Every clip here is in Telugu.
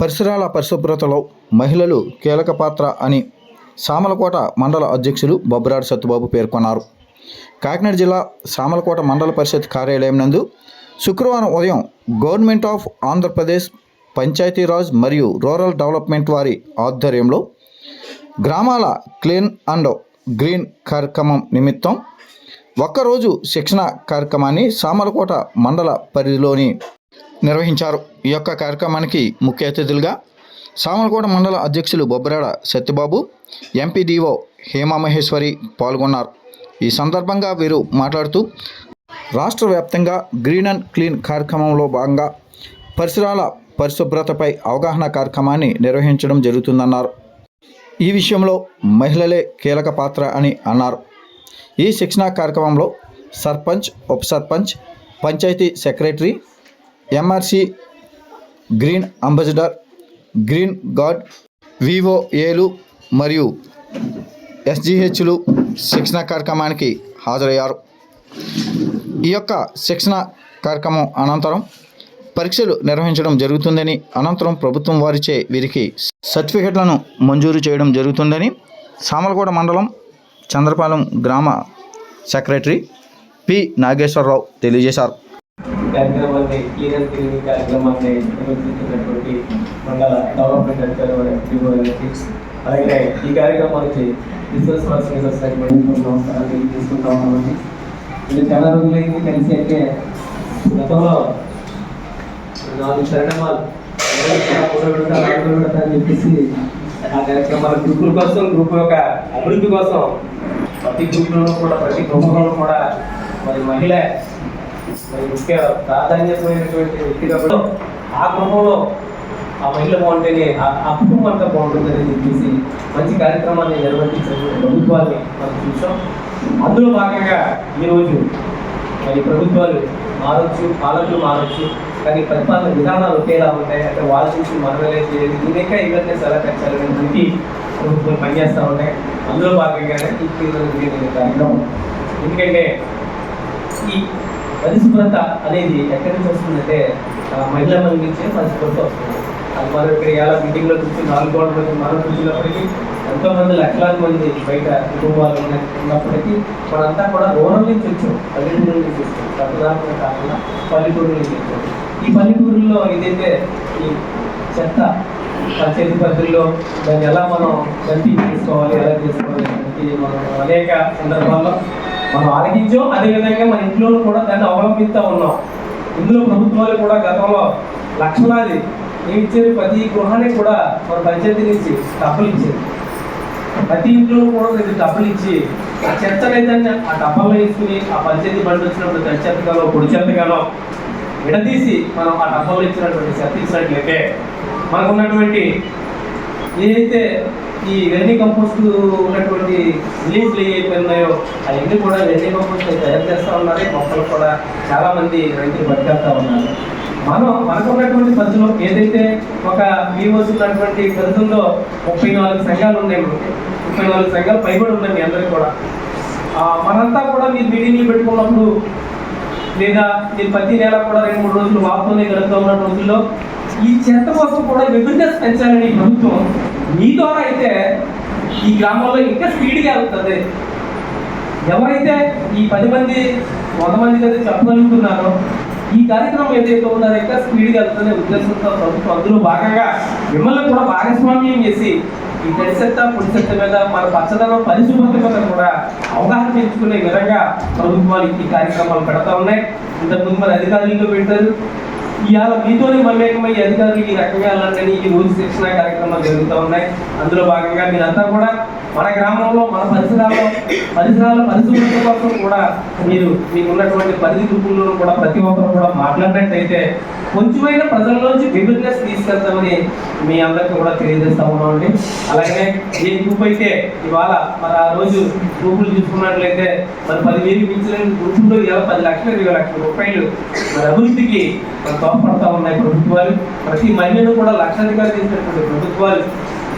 పరిసరాల పరిశుభ్రతలో మహిళలు కీలక పాత్ర అని సామలకోట మండల అధ్యక్షులు బొబ్బరాడు సత్తుబాబు పేర్కొన్నారు. కాకినాడ జిల్లా సామలకోట మండల పరిషత్ కార్యాలయం నందు శుక్రవారం ఉదయం గవర్నమెంట్ ఆఫ్ ఆంధ్రప్రదేశ్ పంచాయతీరాజ్ మరియు రూరల్ డెవలప్మెంట్ వారి ఆధ్వర్యంలో గ్రామాల క్లీన్ అండ్ గ్రీన్ కార్యక్రమం నిమిత్తం ఒక్కరోజు శిక్షణ కార్యక్రమాన్ని సామలకోట మండల పరిధిలోని నిర్వహించారు. ఈ యొక్క కార్యక్రమానికి ముఖ్య అతిథులుగా సామలకోట మండల అధ్యక్షులు బొబ్బరాడ సత్యబాబు ఎంపీడీఓ హేమామహేశ్వరి పాల్గొన్నారు. ఈ సందర్భంగా వీరు మాట్లాడుతూ రాష్ట్ర వ్యాప్తంగా గ్రీన్ అండ్ క్లీన్ కార్యక్రమంలో భాగంగా పరిసరాల పరిశుభ్రతపై అవగాహన కార్యక్రమాన్ని నిర్వహించడం జరుగుతుందన్నారు. ఈ విషయంలో మహిళలే కీలక పాత్ర అని అన్నారు. ఈ శిక్షణా కార్యక్రమంలో సర్పంచ్ ఉప sarpanch panchayat secretary MRC green ambassador green guard వివోఏలు మరియు ఎస్జిహెచ్లు శిక్షణ కార్యక్రమానికి హాజరయ్యారు. ఈ యొక్క శిక్షణ కార్యక్రమం అనంతరం పరీక్షలు నిర్వహించడం జరుగుతుందని అనంతరం ప్రభుత్వం వారిచే వీరికి సర్టిఫికెట్లను మంజూరు చేయడం జరుగుతుందని సామలగూడ మండలం చంద్రపాలెం గ్రామ సెక్రటరీ పి నాగేశ్వరరావు తెలియజేశారు. కార్యక్రమాన్ని క్లీన్ అండ్ కార్యక్రమాన్ని నిర్వహించినటువంటి మండల డెవలప్మెంట్ అధికారి గారికి అలాగే ఈ కార్యక్రమానికి బిజినెస్ పర్సన్ సొసైటీ నమస్కారాలు తెలియజేసుకుంటా ఉన్నామండి ఇది చాలా రోజులైంది కలిసి అంటే గతంలో నాలుగు శరణమాలు అని చెప్పేసి ఆ కార్యక్రమాలు గ్రూపుల కోసం గ్రూప్ యొక్క అభివృద్ధి కోసం ప్రతి గ్రూప్లోనూ కూడా ప్రతి గృహంలోనూ కూడా మరి మహిళ ముఖ్య ప్రాధాన్యతమైనటువంటి వ్యక్తిగా కూడా ఆ గృహంలో ఆ మహిళ బాగుంటేనే ఆ ఆ కుటుంబం అంతా బాగుంటుందని చెప్పేసి మంచి కార్యక్రమాన్ని నిర్వహించినటువంటి ప్రభుత్వాన్ని మనం చూసాం. అందులో భాగంగా ఈరోజు మరి ప్రభుత్వాలు మారొచ్చు పాలకులు మారచ్చు కానీ పరిపాలన విధానాలు ఒకేలా ఉంటాయి. అంటే వాళ్ళ చూసి మనమే చేయాలి. దీనిక ఇవన్నీ ఎలా పెంచాలని చెప్పి ప్రభుత్వం పనిచేస్తూ ఉంటాయి అందులో భాగంగానే ఈ కార్యక్రమం. ఎందుకంటే ఈ పరిశుభ్రత అనేది ఎక్కడి నుంచి వస్తుందంటే ఆ, మహిళల నుంచే పరిశుభ్రత వస్తుంది. అది మనం ఇక్కడ ఎలా మీటింగ్లో చూసి నాలుగు గోడల మధ్య మనం చూసినప్పటికీ ఎంతో మంది లక్షలాది మంది బయట కుటుంబాలు ఉన్నప్పటికీ మనంతా కూడా రూరల్ నుంచి వచ్చాం పల్లెటూరు నుంచి వచ్చాం రక్తదానం కాకుండా పల్లెటూరు నుంచి వచ్చాం ఈ పల్లెటూరులో ఏదైతే ఈ చెత్త చేతి పద్ధతుల్లో దాన్ని ఎలా మనం గంటి చేసుకోవాలి ఎలా చేసుకోవాలి అనేది మనం అనేక సందర్భాల్లో మనం ఆలకించాం అదేవిధంగా మన ఇంట్లో కూడా దాన్ని అవలంబిస్తూ ఉన్నాం. ఇందులో ప్రభుత్వాలు కూడా గతంలో లక్షలాది ఏమి ఇచ్చేది ప్రతి గృహానికి కూడా మన పంచాయతీ నుంచి డబ్బులు ఇచ్చేది. ప్రతి ఇంట్లో కూడా రెండు డబ్బులు ఇచ్చి ఆ చెత్తనైతే ఆ డబ్బాలో వేసుకుని ఆ పంచాయతీ బండి వచ్చినప్పుడు తడి చెత్తగానో పొడి చెత్తగానో విడదీసి మనం ఆ డబ్బాలో ఇచ్చినటువంటి చెత్త ఇచ్చినట్లయితే మనకున్నటువంటి ఏదైతే ఈ వెర్ని కంపోస్ట్ ఉన్నటువంటి రిలీజ్లు ఏవైతే ఉన్నాయో అవన్నీ కూడా వెర్ని కంపోస్ట్ తయారు చేస్తూ ఉన్నారు. మొక్కలు కూడా చాలామంది రైతులు బతికేస్తూ ఉన్నారు. మనం మనకు ఉన్నటువంటి పరిధిలో ఏదైతే ఒక వివోస్ ఉన్నటువంటి పరిధిలో ముప్పై నాలుగు సంఘాలు ఉన్నాయి ముప్పై నాలుగు సంఘాలు పైబడి ఉన్నాయి మీ అందరికీ కూడా. మనంతా కూడా మీరు మీటింగ్లు పెట్టుకున్నప్పుడు లేదా మీరు ప్రతి నెల కూడా రెండు మూడు రోజులు వాపుతోనే గడుపుతూ ఉన్న రోజుల్లో ఈ చెత్త కోసం కూడా అవేర్నెస్ పెంచాలని ప్రభుత్వం మీ ద్వారా అయితే ఈ గ్రామంలో ఇంకా స్పీడ్గా వెళ్తుంది. ఎవరైతే ఈ పది మంది వంద మంది అయితే చెప్పగలుగుతున్నారో ఈ కార్యక్రమం ఏదైతే ఉన్నారో ఇంకా స్పీడ్గా వెళ్తుందనే ఉద్దేశంతో ప్రభుత్వం అందులో భాగంగా మిమ్మల్ని కూడా భాగస్వామ్యం చేసి ఈ తడి చెత్త చెత్త మీద మన పచ్చదనం పరిశుభ్రత మీద కూడా అవగాహన పెంచుకునే విధంగా ప్రభుత్వాలు ఈ కార్యక్రమాలు పెడతా ఉన్నాయి. ఇంతకుముందు మరి అధికారులతో పెట్టారు. ఇవాళ మీతోనే మమేకమై అధికారులు ఈ రకంగా వెళ్ళాలని ఈ రోజు శిక్షణ కార్యక్రమాలు జరుగుతూ ఉన్నాయి. అందులో భాగంగా మీరంతా కూడా మన గ్రామంలో మన పరిసరాల్లో పరిసరాల పరిశుభ్రత కోసం కూడా మీరు మీకున్నటువంటి పరిధి గ్రూపుల్లో కూడా ప్రతి ఒక్కరు కూడా మాట్లాడినట్టయితే కొంచెమైన ప్రజల్లోంచి విభిన్నెస్ తీసుకెళ్తామని మీ అందరికీ కూడా తెలియజేస్తా ఉన్నామండి. అలాగే ఏ గ్రూప్ అయితే ఇవాళ మరి ఆ రోజు గ్రూపులు చూసుకున్నట్లయితే మరి పదివేలు మించిన గ్రూపుల్లో ఇలా పది లక్షలు ఇరవై లక్షల రూపాయలు మరి అభివృద్ధికి మరి తోడ్పడతా ఉన్నాయి ప్రభుత్వాలు. ప్రతి మహిళను కూడా లక్షాధికారి చేసినటువంటి ప్రభుత్వాలు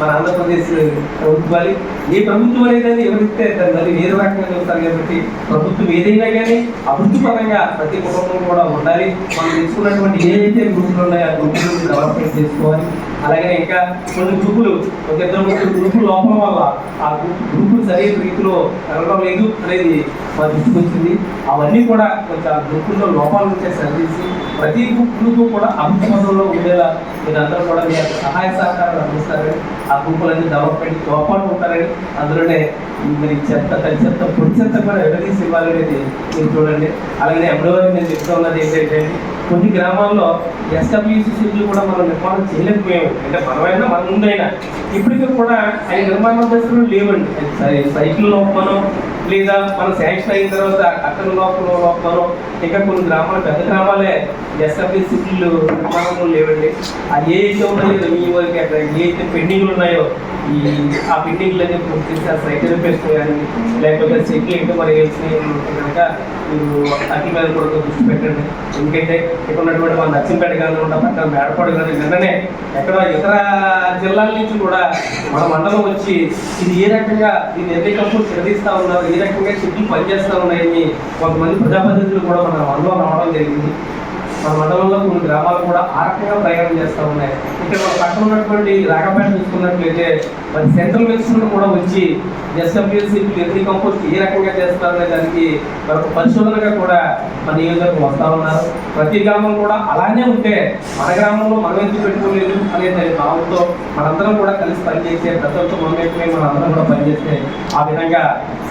మన ఆంధ్రప్రదేశ్ ప్రభుత్వాలు. ఏ ప్రభుత్వం అనేది ఎవరిస్తే మరి వేరే రకంగా చూస్తారు కాబట్టి ప్రభుత్వం ఏదైనా కానీ అభివృద్ధిపరంగా ప్రతి కుటుంబం కూడా ఉండాలి. మనం తెలుసుకున్నటువంటి ఏదైతే గ్రూపులు ఉన్నాయో ఆ గ్రూపులు డెవలప్మెంట్ చేసుకోవాలి. అలాగే ఇంకా కొన్ని గ్రూపులు ఒక ఇద్దరు ముగ్గురు గ్రూపులు లోపం వల్ల ఆ గ్రూపులు సరైన రీతిలో పెరగడం లేదు అనేది మా దృష్టికి వచ్చింది. అవన్నీ కూడా కొంచెం ఆ గ్రూపుల్లో లోపాలు ఉంటే సరిచేసి ప్రతి గ్రూపు కూడా అభివృద్ధి పదంలో ఉండేలా మీరందరూ కూడా మీ సహాయ సహకారాలు అందిస్తారని ఆ గ్రూపులన్నీ డెవలప్మెంట్ లోపాలు ఉంటారని అందులోనే మరి చెత్త తడి చెత్త పొడి చెత్త కూడా ఎవరీసి ఇవ్వాలనేది మీరు చూడండి. అలాగే ఎప్పుడో నేను చెప్తా ఉన్నది ఏంటంటే కొన్ని గ్రామాల్లో ఎస్డబ్ల్యూసి షెడ్యూల్ కూడా మనం నిర్మాణం చేయలేకపోయాము. అంటే మనమైనా మన ముందైనా. ఇప్పటికీ కూడా ఆయన నిర్మాణ దశలు లేవండి సైకిల్ లోపమనో లేదా మనం శాంక్షన్ అయిన తర్వాత అక్కడ లోపల లోపల ఇంకా కొన్ని గ్రామాలు పెద్ద గ్రామాలే ఎస్డబ్ల్యూసి షెడ్యూల్ నిర్మాణంలో లేవండి. అది ఏ అయితే ఉన్నాయో మీ వరకు అక్కడ ఏ అయితే పెండింగ్లు ఉన్నాయో ఈ ఆ పెండింగ్లన్నీ పూర్తి చేసి ఆ సైకిల్ రిపేర్స్ కానీ లేకపోతే సెట్లు ఏంటో మరి వేసినవి కనుక మీరు అతి మీద కూడా దృష్టి పెట్టండి. ఎందుకంటే ఇక్కడ ఉన్నటువంటి మన నచ్చింపేట కానీ ఉన్న పక్కన మేడపాడు కానీ నిన్ననే ఎక్కడ ఇతర జిల్లాల నుంచి కూడా మన మండలం వచ్చి ఇది ఏ రకంగా దీన్ని ఎన్నికప్పుడు నిర్వహిస్తా ఉన్నారు రకంగా షెడ్యూల్ పనిచేస్తూ ఉన్నాయని కొంతమంది ప్రజాప్రతినిధులు కూడా మన మండలం రావడం జరిగింది. మన మండలంలో కొన్ని గ్రామాలు కూడా ఆ రకంగా ప్రయాణం చేస్తూ ఉన్నాయి. ఇక్కడ మన పక్కన ఉన్నటువంటి రాగపేట చూసుకున్నట్లయితే మరి సెంట్రల్ మినిస్టర్ కూడా వచ్చి ఎస్డబ్ల్యూసీ ఎన్ని కంపోస్ట్ ఏ రకంగా చేస్తారనే దానికి మరొక పరిశోధనగా కూడా మన నియోజకవర్గం వస్తా ఉన్నారు. ప్రతి గ్రామం కూడా అలానే ఉంటే మన గ్రామంలో మనం ఎందుకు పెట్టుకోలేదు అనే దాని భావంతో మనందరం కూడా కలిసి పనిచేసే ప్రజలతో మమ్మేకమై మనం అందరం కూడా పనిచేస్తే ఆ విధంగా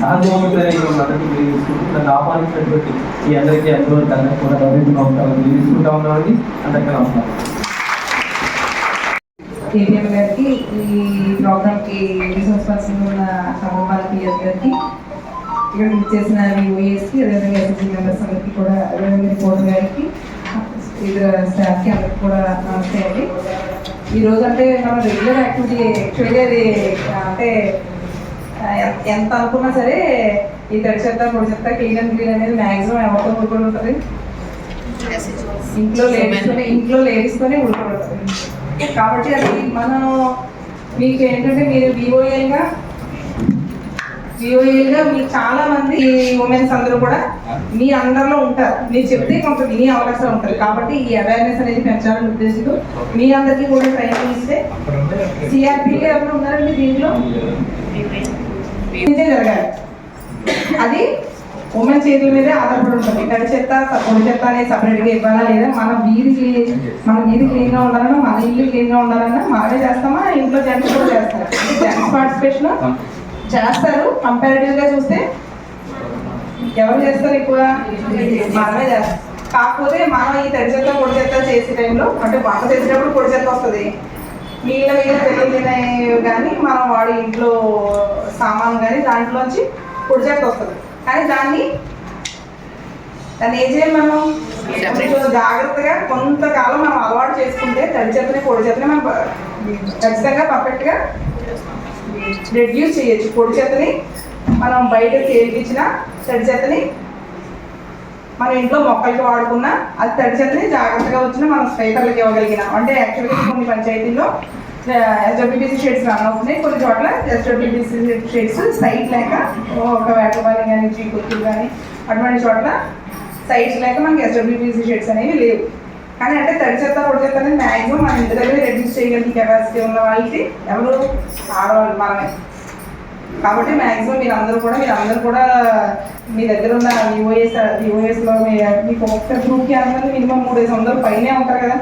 సహజమవుతుందని మనం అందరికీ తెలియజేసుకుంటూ నన్ను ఆహ్వానించినటువంటి ఈ అందరికీ అందరూ అందరికీ కూడా గౌరవంగా ఉంటామని తెలియజేసుకుంటా ఉన్నామండి. అందరికీ నమస్కారం. కేటీఎం గారికి ఈ ప్రోగ్రామ్కి రిసోర్స్ పర్సన్ ఉన్న సమూహాల పిఎస్ గారికి ఇక్కడ చేసిన విఓఎస్కి అదేవిధంగా ఎస్ఎస్సీ మెంబర్స్ అందరికీ కూడా అదేవిధంగా రిపోర్టర్ గారికి ఇతర స్టాఫ్కి అందరికీ కూడా నమస్తే అండి. ఈ రోజు అంటే మనం రెగ్యులర్ యాక్టివిటీ యాక్చువల్గా అది అంటే ఎంత అనుకున్నా సరే ఈ తడి చెత్త పొడి చెత్త క్లీన్ అండ్ క్లీన్ అనేది మ్యాక్సిమం ఎవరితో ఉంటుంది? ఇంట్లో లేడీస్ ఇంట్లో లేడీస్ తోనే ఊరుకోబడుతుంది కాబట్టి అది మనం మీకు ఏంటంటే మీరు విఓఎల్గా విఓఎల్గా మీకు చాలా మంది ఉమెన్స్ అందరూ కూడా మీ అందరిలో ఉంటారు. మీరు చెప్తే కొంత వినే అవకాశం ఉంటుంది. కాబట్టి ఈ అవేర్నెస్ అనేది పెంచాలని ఉద్దేశంతో మీ అందరికీ కూడా ట్రైనింగ్ ఇస్తే సిఆర్పీలో ఎవరు ఉన్నారండి దీంట్లో? జరగాలి. అది ఉమెన్ చేతుల మీదే ఆధారపడి ఉంటుంది. తడి చెత్త పొడి చెత్త అనేది సపరేట్గా ఇవ్వాలా లేదా మన వీధి మన వీధి క్లీన్గా ఉండాలన్నా మన ఇల్లు క్లీన్గా ఉండాలన్నా మనమే చేస్తామా? ఇంట్లో జెంట్స్ కూడా చేస్తారు? జెంట్స్ పార్టిసిపేషన్ చేస్తారు. కంపారిటివ్గా చూస్తే ఎవరు చేస్తారు ఎక్కువ? మనమే చేస్తారు కాకపోతే మనం ఈ తడి చెత్త పొడి చెత్త చేసే టైంలో అంటే వంట చేసేటప్పుడు పొడి చెత్త వస్తుంది. నీళ్ళ మీద తెలియదు కానీ మనం వాడి ఇంట్లో సామాన్ కానీ దాంట్లోంచి పొడి చెత్త వస్తుంది. కానీ దాన్ని. దాన్ని ఏం చేయాలి మనం? జాగ్రత్తగా కొంతకాలం మనం అలవాటు చేసుకుంటే తడి చెత్తని పొడి చెత్తని మనం ఖచ్చితంగా పర్ఫెక్ట్గా రెడ్యూస్ చేయొచ్చు. పొడి చెత్తని మనం బయట చేయించిన తడి చెత్తని మన ఇంట్లో మొక్కలకి వాడుకున్నా అది తడి చెత్తని జాగ్రత్తగా వచ్చిన మనం స్పైకర్లకి ఇవ్వగలిగినాం. అంటే యాక్చువల్గా కొన్ని పంచాయతీల్లో ఎస్డబ్ల్యూబీసీ షేడ్స్ రన్ అవుతున్నాయి కొన్ని చోట్ల ఎస్డబ్ల్యూబీసీ షేడ్స్ సైట్ లేక ఒక వేటపాలి కానీ చీకొత్తు కానీ అటువంటి చోట్ల సైట్స్ లేక మనకి ఎస్డబ్ల్యూబీసీ షేడ్స్ అనేవి లేవు. కానీ అంటే తడి చెత్త పొడి చెత్త అనేది మ్యాక్సిమం మన ఇంటి దగ్గర రెడ్యూస్ చేయగలిగిన కెపాసిటీ ఉన్న వాళ్ళకి ఎవరు ఆడవాళ్ళు మనమే కాబట్టి మ్యాక్సిమం మీరు అందరూ కూడా మీరు అందరూ కూడా మీ దగ్గర ఉన్న విఓఎస్ విఓఎస్లో మీకు ఒక్క గ్రూప్కి అందరూ మినిమం మూడేసి వందలు పైనే ఉంటారు కదా.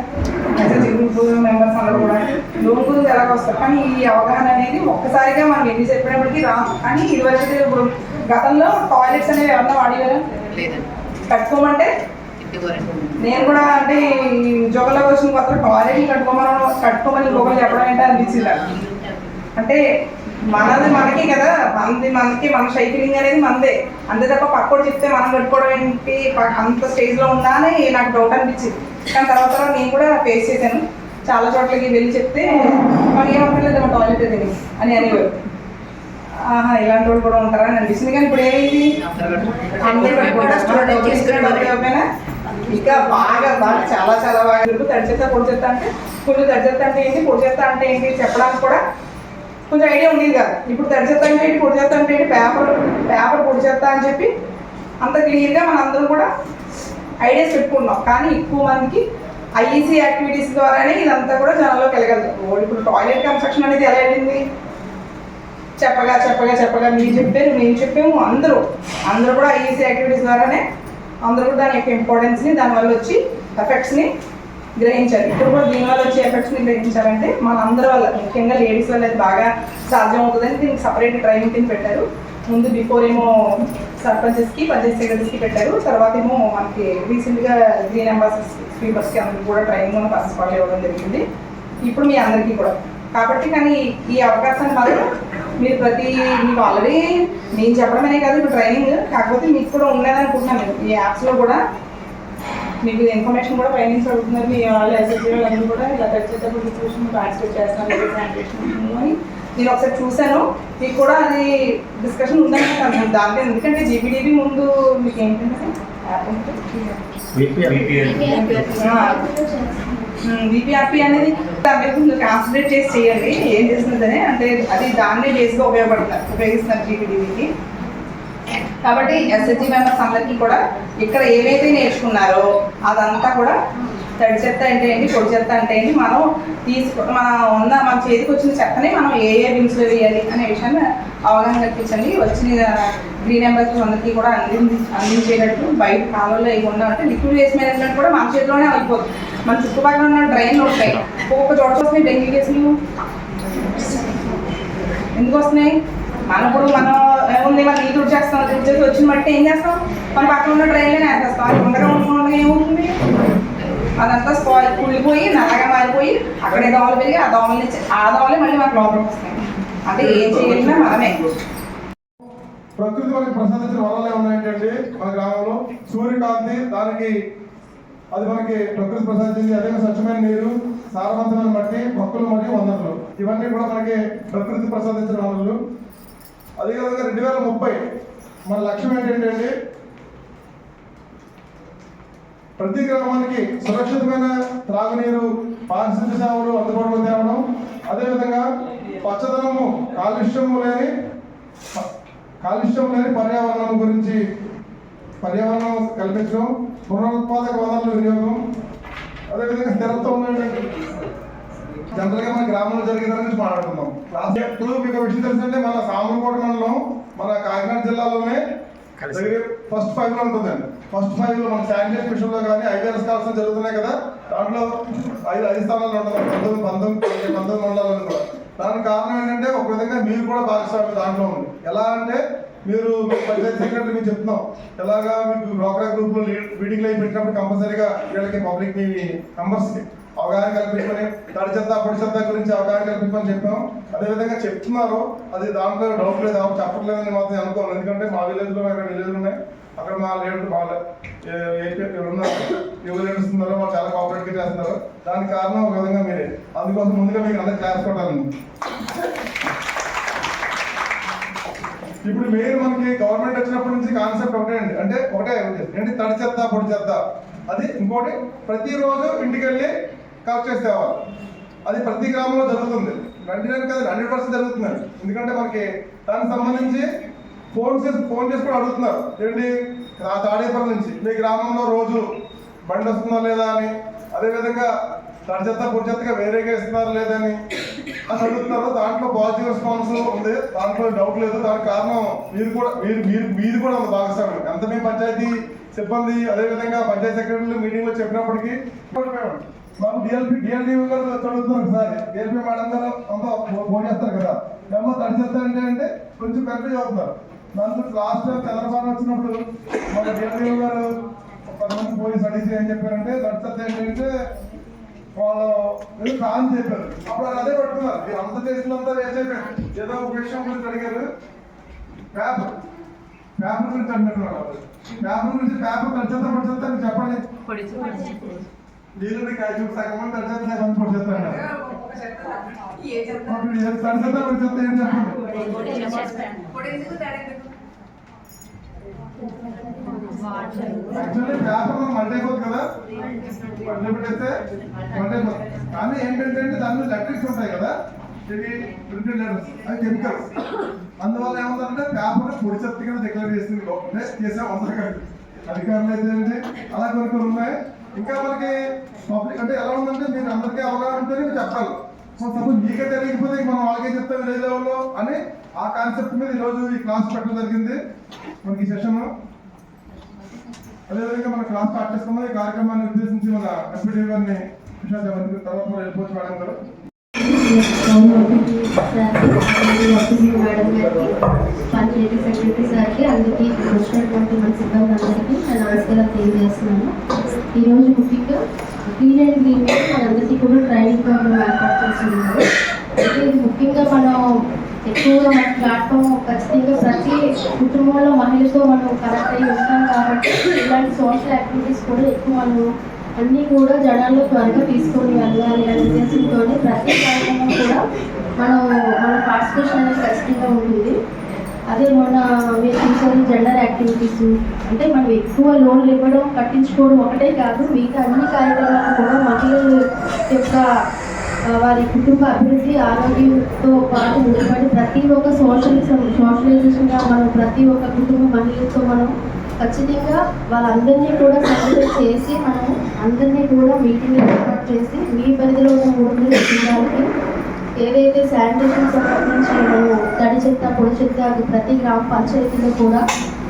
ఎస్ఎస్సీ గ్రూప్ మెంబర్స్ అందరూ కూడా లోన్ గురించి వస్తారు కానీ ఈ అవగాహన అనేది ఒక్కసారిగా మనం ఎన్ని చెప్పినప్పటికీ రాదు కానీ ఇదివరకు ఇప్పుడు గతంలో టాయిలెట్స్ అనేవి ఎవరన్నా వాడేవారు కట్టుకోమంటే? నేను కూడా అంటే ఈ వచ్చిన కొత్త టాయిలెట్ కట్టుకోమని కట్టుకోమని లోపల చెప్పడం ఏంటో అనిపించింది? అంటే మనది మనకి కదా మనది మనకి మన సైకిలింగ్ అనేది మనదే. అంతే తప్ప పక్కోడు చెప్తే మనం కట్టుకోవడం ఏంటి? అంత స్టేజ్లో ఉందా అని నాకు డౌట్ అనిపించింది. కానీ తర్వాత నేను కూడా ఫేస్ చేశాను. చాలా చోట్లకి వెళ్ళి చెప్తే మాకు ఏమవుతలేదు టాయిలెట్ అది అని అనేవారు. ఆహా ఇలాంటి వాళ్ళు కూడా ఉంటారా? అని అనిపిస్తుంది. కానీ ఇప్పుడు ఏమైంది? ఇంకా బాగా బాగా చాలా చాలా బాగా ఇప్పుడు తడి చెత్త పొడి చెత్త అంటే కొంచెం తడి చెత్త అంటే ఏంటి? పొడి చెత్త అంటే ఏంటి? చెప్పడానికి కూడా కొంచెం ఐడియా ఉండేది కాదు. ఇప్పుడు తడి చెత్త అంటే ఏంటి? పొడి చెత్త అంటే ఏంటి? పేపర్ పేపర్ పొడి చెత్త అని చెప్పి అంత క్లియర్గా మనందరం కూడా ఐడియాస్ పెట్టుకుంటున్నాం కానీ ఎక్కువ మందికి ఐఈసీ యాక్టివిటీస్ ద్వారానే ఇదంతా కూడా జనాల్లోకి వెళ్ళగలుగుతాం. ఇప్పుడు టాయిలెట్ కన్స్ట్రక్షన్ అనేది ఎలా వెళ్ళింది? చెప్పగా చెప్పగా చెప్పగా మీరు చెప్పారు మేము చెప్పాము అందరూ. అందరూ కూడా ఐఈసీ యాక్టివిటీస్ ద్వారానే అందరూ కూడా దాని యొక్క ఇంపార్టెన్స్ని దానివల్ల వచ్చి ఎఫెక్ట్స్ని గ్రహించాలి ఇప్పుడు కూడా దీనివల్ల వచ్చే ఎఫెక్ట్స్ని గ్రహించాలంటే మన అందరి వల్ల ముఖ్యంగా లేడీస్ వల్ల అది బాగా సాధ్యం అవుతుందని దీనికి సపరేట్ ట్రైనింగ్ కింద పెట్టారు. ముందు బిఫోర్ ఏమో సర్పంచెస్కి పంచాయతీ సెక్రటరీస్కి పెట్టారు. తర్వాత ఏమో మనకి రీసెంట్గా గ్రీన్ అంబాసిడర్ స్వీపర్స్కి అందరికి కూడా ట్రైనింగ్ మన ఫస్ట్ ఇవ్వడం జరిగింది. ఇప్పుడు మీ అందరికీ కూడా. కాబట్టి కానీ ఈ అవకాశాన్ని మాత్రం మీరు ప్రతి మీకు ఆల్రెడీ నేను చెప్పడమనే కాదు ఇప్పుడు ట్రైనింగ్. కాకపోతే మీకు కూడా ఉండాలనుకుంటున్నాను నేను. ఈ యాప్స్లో కూడా మీకు ఇన్ఫర్మేషన్ కూడా ట్రైనింగ్స్ అడుగుతున్నారు మీ వాళ్ళు ఎస్ఎస్సీ వాళ్ళందరూ కూడా ఇలా వచ్చేటప్పుడు డిస్ట్రిబ్యూషన్ పార్టిసిపేట్ చేస్తున్నారు అని. నేను ఒకసారి చూశాను మీకు కూడా అది డిస్కషన్ ఉందనుకుంటాను దాంట్లో ఎందుకంటే జీబీడీబీ ముందు మీకు ఏంటంటే బీపీఆర్పీ అనేది మీరు కాన్సన్ట్రేట్ చేసి చేయండి. ఏం చేస్తుందని అంటే అది దాన్నే బేస్గా ఉపయోగపడతారు ఉపయోగిస్తున్నారు జీపీడీకి కాబట్టి ఎస్హెచ్జి మెంబర్స్ అందరికీ కూడా ఇక్కడ ఏవైతే నేర్చుకున్నారో అదంతా కూడా తడి చెత్త అంటే ఏంటి పొడి చెత్త అంటే ఏంటి మనం తీసుకు మన ఉన్న మన చేతికి వచ్చిన చెత్తని మనం ఏ ఏ బిన్స్లో వేయాలి అనే విషయాన్ని అవగాహన కల్పించండి. వచ్చిన గ్రీన్ ఎంబర్స్ అందరికీ కూడా అంది అందించేటట్టు బయట కాలంలో ఇవ్వకుండా అంటే లిక్విడ్ వేస్ట్ మేనేజ్మెంట్ కూడా మన చేతిలోనే అయిపోతుంది మన చుట్టుపక్కల ఉన్న డ్రైన్లు ఉంటాయి. ఒక్కొక్క చోట వస్తున్నాయి డెంగ్యూ కేసులు ఎందుకు వస్తున్నాయి? మన ఇప్పుడు మనం ఏముంది మన నీళ్ళు చేస్తాం చేసి వచ్చిన బట్టి ఏం చేస్తాం? మన పక్కన ఉన్న డ్రైన్లోనే వేసేస్తాం అది ఉండగా ఉండగా ఏమవుతుంది? అదంతా స్పాయిల్ కుళ్ళిపోయి నల్లగా మారిపోయి అక్కడే దోమలు పెరిగి ఆ దోమల నుంచి ఆ దోమలే మళ్ళీ మాకు లోపలికి వస్తాయి అంటే ఏం చేయాలన్నా మనమే ప్రకృతి మనకి ప్రసాదించిన వరాలు ఉన్నాయంటే మన గ్రామంలో. సూర్యకాంతి దానికి అది మనకి ప్రకృతి ప్రసాదించింది అదే స్వచ్ఛమైన నీరు సారవంతమైన మట్టి మొక్కలు మరియు వనరులు ఇవన్నీ కూడా మనకి ప్రకృతి ప్రసాదించిన వనరులు. అదేవిధంగా రెండు వేల ముప్పై మన లక్ష్యం ఏంటంటే ప్రతి గ్రామానికి సురక్షితమైన త్రాగునీరు పారిశుద్ధ సేవలు అందుబాటులో తేవడం అదేవిధంగా పచ్చదనము కాలుష్యము లేని కాలుష్యం లేని పర్యావరణం గురించి పర్యావరణం కల్పించడం పునరుత్పాదక వనరుల వినియోగం అదేవిధంగా స్థిరత్వం జనరల్గా మన గ్రామంలో జరిగే దాని గురించి మాట్లాడుతున్నాం లాస్ట్ ఇప్పుడు మీకు విషయం తెలుసంటే మన సామర్లకోట మండలం మన కాకినాడ జిల్లాలోనే ఫస్ట్ ఫైవ్లో ఉంటుందండి ఫస్ట్ ఫైవ్లో మన శానిటైజ్ మిషన్లో కానీ ఐవీఆర్ఎస్ కాల్సిన జరుగుతున్నాయి కదా దాంట్లో ఐదు ఐదు స్థానాలు ఉంటుంది పంతొమ్మిది పంతొమ్మిది పంతొమ్మిది ఉండాలని కూడా దానికి కారణం ఏంటంటే ఒక విధంగా మీరు కూడా భాగస్వామి దాంట్లో ఉంది ఎలా అంటే మీరు పంచాయతీ సెక్రటరీ మీకు చెప్తున్నాం. ఎలాగా మీకు డ్వాక్రా గ్రూప్లో మీటింగ్ లైవ్ పెట్టినప్పుడు కంపల్సరీగా వీళ్ళకి పబ్లిక్ మీ మెంబర్స్కి అవగాహన కల్పించమని తడి చెత్త పొడి చెత్త గురించి అవగాహన కల్పించమని చెప్పాం అదేవిధంగా చెప్తున్నారు అది దాంట్లో డౌట్ లేదు చెప్పట్లేదని మాత్రం అనుకోను. ఎందుకంటే మా విలేజ్లో అక్కడ విలేజ్ ఉన్నాయి. అక్కడ మా లీడర్ బాగా ఉన్నారు? ఎవరు లీడర్స్ ఉన్నారో వాళ్ళు చాలా కోఆపరేట్గా చేస్తున్నారు. దానికి కారణం ఒక విధంగా మీరే. అందుకోసం ముందుగా మీకు అందరూ క్లాస్ కొట్టాలండి. ఇప్పుడు మెయిన్ మనకి గవర్నమెంట్ వచ్చినప్పటి నుంచి కాన్సెప్ట్ ఒకటే అండి. అంటే ఒకటే ఏంటి? తడి చెత్త పొడి చెత్త. అది ఇంకోటి ప్రతిరోజు ఇంటికి వెళ్ళి కలెక్ట్ చేసి తేవాలి అది ప్రతి గ్రామంలో జరుగుతుంది. నైంటీ నైన్ కదా హండ్రెడ్ పర్సెంట్ జరుగుతుంది ఎందుకంటే మనకి దానికి సంబంధించి ఫోన్ చేసి ఫోన్ చేసి కూడా అడుగుతున్నారు. ఏంటి? తాడేపల్లి నుంచి. మీ గ్రామంలో రోజు బండి వస్తుందా లేదా అని. అదేవిధంగా తడి చెత్త పొడి చెత్తగా వేరేగా ఇస్తున్నారా లేదని అని. అడుగుతున్నారు. దాంట్లో పాజిటివ్ రెస్పాన్స్ ఉంది. దాంట్లో డౌట్ లేదు. దానికి కారణం మీరు కూడా మీరు మీరు మీరు కూడా ఉంది భాగస్వామ్యం ఎంత మీ పంచాయతీ సిబ్బంది అదేవిధంగా పంచాయతీ సెక్రటరీలు మీటింగ్లో చెప్పినప్పటికీ మాకు డిఎల్పి డిఎల్డి గారు చదువుతున్నారు ఒకసారి. డిఎల్పి మేడం గారు అంతా ఫో- ఫోన్ చేస్తారు కదా. ఏమో తడిచేస్తారంటే అంటే కొంచెం కన్ఫ్యూజ్ అవుతున్నారు దాంతో లాస్ట్ టైం తెలంగాణ వచ్చినప్పుడు మన డిఎల్డి గారు ఒక పోలీస్ అడిగి ఏం చెప్పారంటే తడి ఏంటంటే వాళ్ళు ఏదో కాని చెప్పారు. అప్పుడు వాళ్ళు అదే పట్టుకున్నారు. మీరు అంత చేసినంతా వేస్ట్ అయిపోయారు ఏదో ఒక విషయం గురించి అడిగారు. పేపర్. పేపర్ గురించి అంటున్నారు పేపర్ గురించి పేపర్ తడిచేత పడిచేత చెప్పండి. నీళ్ళు సగం తడిచేత సగం తడిచేత ఏం? యాక్చువల్లీ కదా. పెట్టేస్తే అయిపోతుంది కానీ ఏంటంటే దాని మీద లెటర్స్ ఉంటాయి కదా. ఇవి ప్రింటెడ్ లెటర్స్ అవి కెమికల్స్ అందువల్ల ఏముందంటే పేపర్ పొడి చెత్త కింద డిక్లేర్ చేసింది అంటే చేసాం కలిపి అధికారులు అయితే అలా కొన్ని కొన్ని ఉన్నాయి. ఇంకా మనకి పబ్లిక్ అంటే ఎలా ఉందంటే మీరు అందరికీ అవగాహన ఉంటేనే చెప్పాలి. సో సపోజ్ మీకే తెలియకపోతే మనం వాళ్ళకే చెప్తాం విలేజ్ లెవెల్లో అని ఆ కాన్సెప్ట్ మీద ఈరోజు ఈ క్లాస్ పెట్టడం జరిగింది. మనకి ఈ సెషన్ అదేవిధంగా మన క్లాస్ స్టార్ట్ చేసుకున్నాం ఈ కార్యక్రమాన్ని ఉద్దేశించి మన ఎంపీడీ గారిని విషయాలు చెప్పండి తర్వాత వెళ్ళిపోవచ్చు మేడం గారు. మేడం పంచాయతీ సెక్రటరీ సార్కి అందరికీ వచ్చినటువంటి మన సిబ్బంది అందరికీ నమస్కారం తెలియజేస్తున్నాను. ఈరోజు ముఖ్యంగా గ్రీన్ మనందరికీ కూడా ట్రైనింగ్ ప్రోగ్రామ్ ఏర్పాటు చేస్తున్నారు. అయితే ముఖ్యంగా మనం ఎక్కువగా మన ప్లాట్ఫామ్ ఖచ్చితంగా ప్రతి కుటుంబంలో మహిళతో మనం కనెక్ట్ అయ్యి ఉంటాం కాబట్టి ఇలాంటి సోషల్ యాక్టివిటీస్ కూడా ఎక్కువ మనం అన్నీ కూడా జనాల్లో త్వరగా తీసుకొని వెళ్ళాలి అనే ఉద్దేశంతో ప్రతి కార్యక్రమం కూడా మనం మన పార్టిసిపేషన్ అనేది ఖచ్చితంగా ఉంటుంది. అదే మన మీరు చూసారు జెండర్ యాక్టివిటీస్ అంటే మనం ఎక్కువ లోన్లు ఇవ్వడం కట్టించుకోవడం ఒకటే కాదు మిగతా అన్ని కార్యక్రమాలు కూడా మహిళల యొక్క వారి కుటుంబ అభివృద్ధి ఆరోగ్యంతో పాటు ముడిపడి ప్రతి ఒక్క సోషలిజం సోషలైజేషన్గా మనం ప్రతి ఒక్క కుటుంబ మహిళలతో మనం ఖచ్చితంగా వాళ్ళందరినీ కూడా సెలబ్రేట్ చేసి మనం అందరినీ కూడా మీటింగ్ ఏర్పాటు చేసి మీ పరిధిలో ఉన్న ఊర్లు ఏదైతే శానిటేషన్ సంబంధించి తడి చెత్త పొడి చెత్త అది ప్రతి గ్రామ పంచాయతీలో కూడా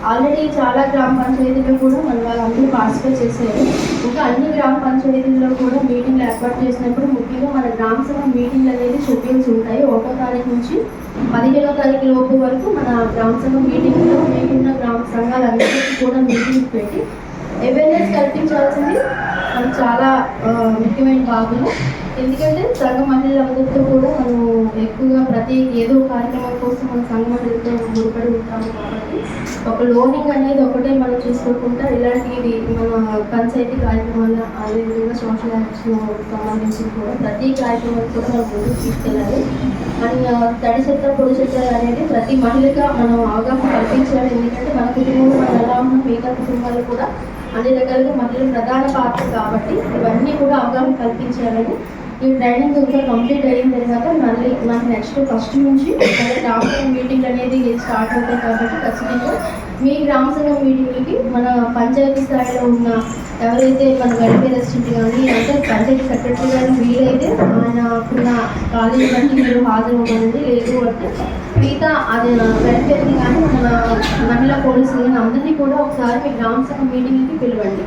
ఆల్రెడీ చాలా గ్రామ పంచాయతీలో కూడా మన వాళ్ళందరూ పార్టిసిపేట్ చేశారు. ఇంకా అన్ని గ్రామ పంచాయతీల్లో కూడా మీటింగ్లు ఏర్పాటు చేసినప్పుడు ముఖ్యంగా మన గ్రామ సభ మీటింగ్లు అనేది షెడ్యూల్స్ ఉంటాయి. ఒకటో తారీఖు నుంచి పదిహేనో తారీఖు లోపు వరకు మన గ్రామ సభ మీటింగ్లో మీకున్న గ్రామ సంఘాలందరికీ కూడా మీటింగ్ పెట్టి అవేర్నెస్ కల్పించాల్సింది. మనం చాలా ముఖ్యమైన భాగము. ఎందుకంటే సంఘ మహిళలందరితో కూడా మనం ఎక్కువగా ప్రతి ఏదో కార్యక్రమం కోసం మన సంఘ మహిళలతో ముడిపడి ఉంటాము కాబట్టి ఒక లోనింగ్ అనేది ఒకటే మనం చూసుకోకుండా ఇలాంటివి మన పంచాయతీ కార్యక్రమాలు అదేవిధంగా సోషల్ యాక్షన్ సంబంధించి కూడా ప్రతి కార్యక్రమాన్ని కూడా మనం ముందుకు తీసుకెళ్ళాలి. మన తడి చెత్త పొడి చెత్త అనేది ప్రతి మహిళగా మనం అవగాహన కల్పించాలి. ఎందుకంటే మన కుటుంబంలో మనం ఎలా ఉన్న మిగతా కుటుంబాలు కూడా అన్ని రకాలుగా మహిళలు ప్రధాన పాత్ర కాబట్టి ఇవన్నీ కూడా అవగాహన కల్పించాలని ఈ ట్రైనింగ్ ఇంకా కంప్లీట్ అయిన తర్వాత మళ్ళీ మనకి నెక్స్ట్ ఫస్ట్ నుంచి టాప్ మీటింగ్ అనేది స్టార్ట్ అవుతుంది కాబట్టి ఖచ్చితంగా మీ గ్రామ సంఘం మీటింగ్కి మన పంచాయతీ స్థాయిలో ఉన్న ఎవరైతే మన వెల్ఫేర్ అసిస్టెంట్ కానీ అంటే పంచాయతీ సెక్రటరీ కానీ వీలైతే ఆయనకున్న కాలేజీ బట్టి మీరు హాజరు అవ్వనండి లేదు అంటే మిగతా అది వెల్ఫేర్ని కానీ మన మహిళా పోలీసులు కానీ అందరినీ కూడా ఒకసారి మీ గ్రామ సంఘం మీటింగ్కి పిలవండి.